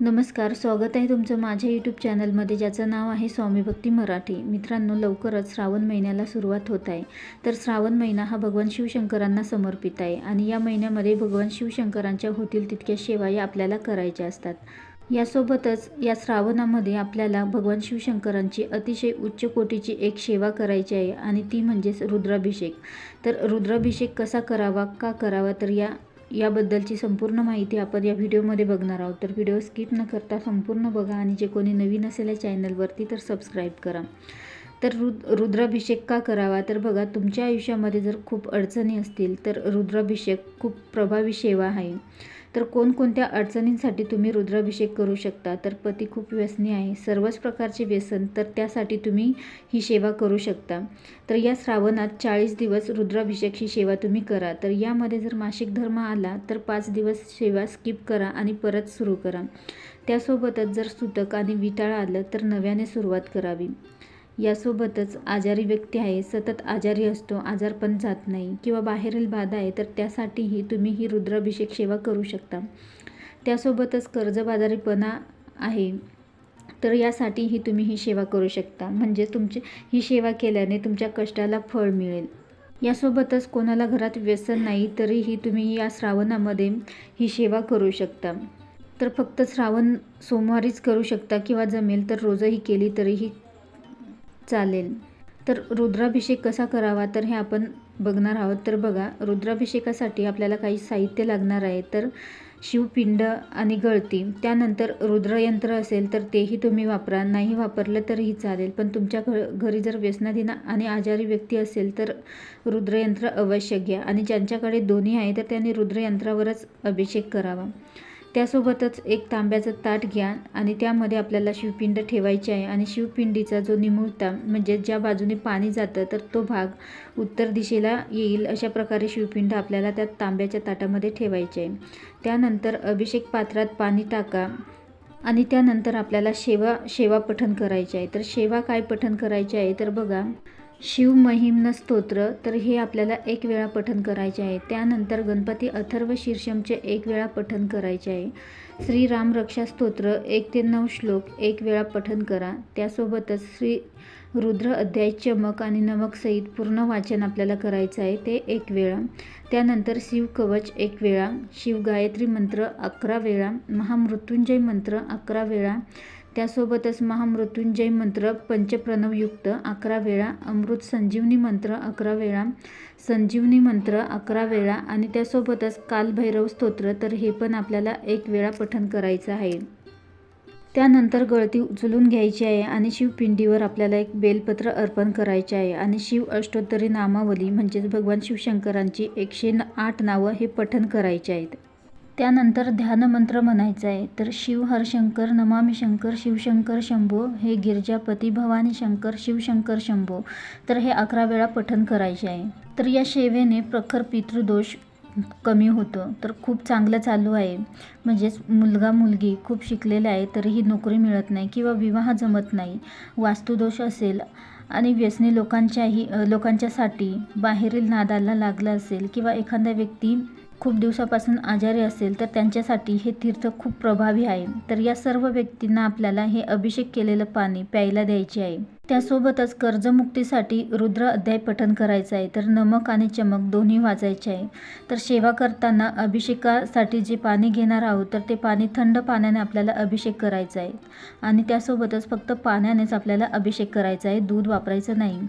नमस्कार स्वागत आहे तुमचं माझ्या यूट्यूब चॅनलमध्ये ज्याचं नाव आहे स्वामी भक्ती मराठी. मित्रांनो लवकरच श्रावण महिन्याला सुरुवात होत आहे. तर श्रावण महिना हा भगवान शिवशंकरांना समर्पित आहे आणि या महिन्यामध्ये भगवान शिवशंकरांच्या होतील तितक्या सेवा या आपल्याला करायच्या असतात. यासोबतच या श्रावणामध्ये आपल्याला भगवान शिवशंकरांची अतिशय उच्च कोटीची एक सेवा करायची आहे आणि ती म्हणजेच रुद्राभिषेक. तर रुद्राभिषेक कसा करावा का करावा तर या याबद्दलची संपूर्ण माहिती आपण या व्हिडिओमध्ये बघणार आहोत. तर व्हिडिओ स्किप न करता संपूर्ण बघा आणि जे कोणी नवीन असेल या चॅनलवरती तर सबस्क्राईब करा. तर रुद रुद्राभिषेक का करावा? तर बघा तुमच्या आयुष्यामध्ये जर खूप अडचणी असतील तर रुद्राभिषेक खूप प्रभावी सेवा आहे. तर कोणकोणत्या अडचणींसाठी तुम्ही रुद्राभिषेक करू शकता? तर पती खूप व्यसनी आहे. सर्वच प्रकारचे व्यसन तर त्यासाठी तुम्ही ही सेवा करू शकता. तर या श्रावणात चाळीस दिवस रुद्राभिषेक ही सेवा तुम्ही करा. तर यामध्ये जर मासिक धर्म आला तर पाच दिवस सेवा स्किप करा आणि परत सुरू करा. त्यासोबतच जर सुतक आणि विटाळ आलं तर नव्याने सुरुवात करावी. यासोबतच आजारी व्यक्ती आहे सतत आजारी असतो आजार पण जात नाही किंवा बाहेरील बाधा आहे तर त्यासाठीही तुम्ही ही रुद्राभिषेक सेवा करू शकता. त्यासोबतच कर्जबाजारीपणा आहे तर यासाठीही तुम्ही ही सेवा करू शकता. म्हणजे तुमची ही सेवा केल्याने तुमच्या कष्टाला फळ मिळेल. यासोबतच कोणाला घरात व्यसन नाही तरीही तुम्ही या श्रावणामध्ये ही सेवा करू शकता. तर फक्त श्रावण सोमवारीच करू शकता किंवा जमेल तर रोजही केली तरीही चालेल. तर रुद्राभिषेक कसा करावा? तर हे आपण बघणार आहोत. तर बघा रुद्राभिषेकासाठी आपल्याला काही साहित्य लागणार आहे. तर शिवपिंड आणि गळती. त्यानंतर रुद्रयंत्र असेल तर तेही तुम्ही वापरा. नाही वापरलं तरीही चालेल. पण तुमच्या घ घरी जर व्यसनाधीन आणि आजारी व्यक्ती असेल तर रुद्रयंत्र अवश्य घ्या. आणि ज्यांच्याकडे दोन्ही आहे तर त्यांनी रुद्रयंत्रावरच अभिषेक करावा. त्यासोबतच एक तांब्याचं ताट घ्या आणि त्यामध्ये आपल्याला शिवपिंड ठेवायची आहे. आणि शिवपिंडीचा जो निमुळता म्हणजे ज्या बाजूने पाणी जातं तर तो भाग उत्तर दिशेला येईल अशा प्रकारे शिवपिंड आपल्याला त्या तांब्याच्या ताटामध्ये ठेवायचे आहे. त्यानंतर अभिषेक पात्रात पाणी टाका आणि त्यानंतर आपल्याला शेवा शेवा पठण करायचे आहे. तर शेवा काय पठण करायचे आहे? तर बघा शिवमहिम्न स्तोत्र तर हे आपल्याला एक वेळा पठन करायचे आहे. त्यानंतर गणपती अथर्व शीर्षमचे एक वेळा पठन करायचे आहे. श्रीराम रक्षा स्तोत्र एक ते नऊ श्लोक एक वेळा पठन करा. त्यासोबतच श्री रुद्र अध्याय चमक आणि नमक सहित पूर्ण वाचन आपल्याला करायचं आहे ते एक वेळा. त्यानंतर शिव कवच एक वेळा शिव गायत्री मंत्र अकरा वेळा महामृत्युंजय मंत्र अकरा वेळा त्यासोबतच महामृत्युंजय मंत्र पंचप्रणवयुक्त अकरा वेळा अमृत संजीवनी मंत्र अकरा वेळा संजीवनी मंत्र अकरा वेळा आणि त्यासोबतच कालभैरव स्तोत्र तर हे पण आपल्याला एक वेळा पठण करायचं आहे. त्यानंतर गळती उचलून घ्यायची आहे आणि शिवपिंडीवर आपल्याला एक बेलपत्र अर्पण करायचे आहे आणि शिव अष्टोत्तरी नामावली म्हणजेच भगवान शिवशंकरांची एकशे आठ नावं हे पठण करायचे आहेत. त्यानंतर ध्यानमंत्र म्हणायचा आहे. तर शिव हरशंकर नमामी शंकर शिवशंकर शंभो हे गिरजापती भवानी शंकर शिवशंकर शंभो. तर हे अकरा वेळा पठन करायचे आहे. तर या सेवेने प्रखर पितृदोष कमी होतं. तर खूप चांगलं चालू आहे. म्हणजेच मुलगा मुलगी खूप शिकलेले आहे तरीही नोकरी मिळत नाही किंवा विवाह जमत नाही. वास्तुदोष असेल आणि व्यसनी लोकांच्याही लोकांच्यासाठी बाहेरील नादाला लागलं असेल किंवा एखादा व्यक्ती खूप दिवसापासून आजारी असेल तर त्यांच्यासाठी हे तीर्थ खूप प्रभावी आहे. तर या सर्व व्यक्तींना आपल्याला हे अभिषेक केलेलं पाणी प्यायला द्यायचे आहे. त्यासोबतच कर्जमुक्तीसाठी रुद्र अध्याय पठन करायचं आहे. तर नमक आणि चमक दोन्ही वाजायचे आहे. तर सेवा करताना अभिषेकासाठी जे पाणी घेणार आहोत तर ते पाणी थंड पाण्याने आपल्याला अभिषेक करायचा आहे. आणि त्यासोबतच फक्त पाण्यानेच आपल्याला अभिषेक करायचा आहे. दूध वापरायचं नाही.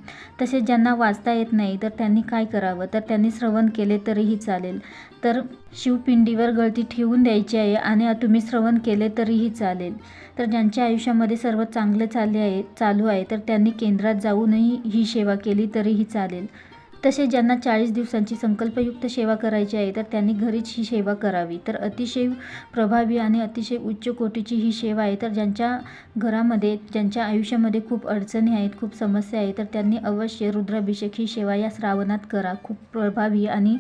तसेच ज्यांना वाचता येत नाही तर त्यांनी काय करावं? तर त्यांनी श्रवण केले तरीही चालेल. तर शिवपिंडीवर गळती ठेवून द्यायची आहे आणि तुम्ही श्रवण केले तरीही चालेल. तर ज्यांच्या आयुष्यामध्ये सर्व चांगले चालले आहे चालू आहे तर त्यांनी केंद्रात जाऊनही ही सेवा केली तरीही चालेल. तसेच ज्यांना चाळीस दिवसांची संकल्पयुक्त सेवा करायची आहे तर त्यांनी घरीच ही सेवा करावी. तर अतिशय प्रभावी आणि अतिशय उच्च कोटीची ही सेवा आहे. तर ज्यांच्या घरामध्ये ज्यांच्या आयुष्यामध्ये खूप अडचणी आहेत खूप समस्या आहेत तर त्यांनी अवश्य रुद्राभिषेक ही सेवा या श्रावणात करा. खूप प्रभावी आणि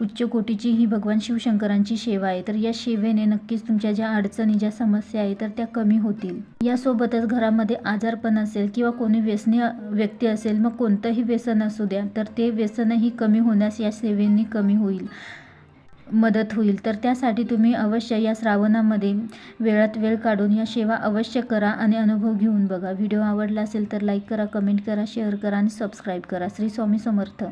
उच्च कोटीची ही भगवान शिवशंकरांची सेवा आहे. तर या सेवेने नक्कीच तुमच्या ज्या अडचणी ज्या समस्या आहेत तर त्या कमी होतील. यासोबतच घरामध्ये आजारपण असेल किंवा कोणी व्यसनी व्यक्ती असेल मग कोणतंही व्यसन असू द्या तर ते अडचणही कमी होण्यास या सेवेने कमी होईल मदत होईल. तर त्यासाठी तुम्ही अवश्य या श्रावणामध्ये वेळात वेळ काढून या सेवा अवश्य करा आणि अनुभव घेऊन बघा. व्हिडिओ आवडला असेल तर लाईक करा कमेंट करा शेअर करा आणि सबस्क्राईब करा. श्री स्वामी समर्थ.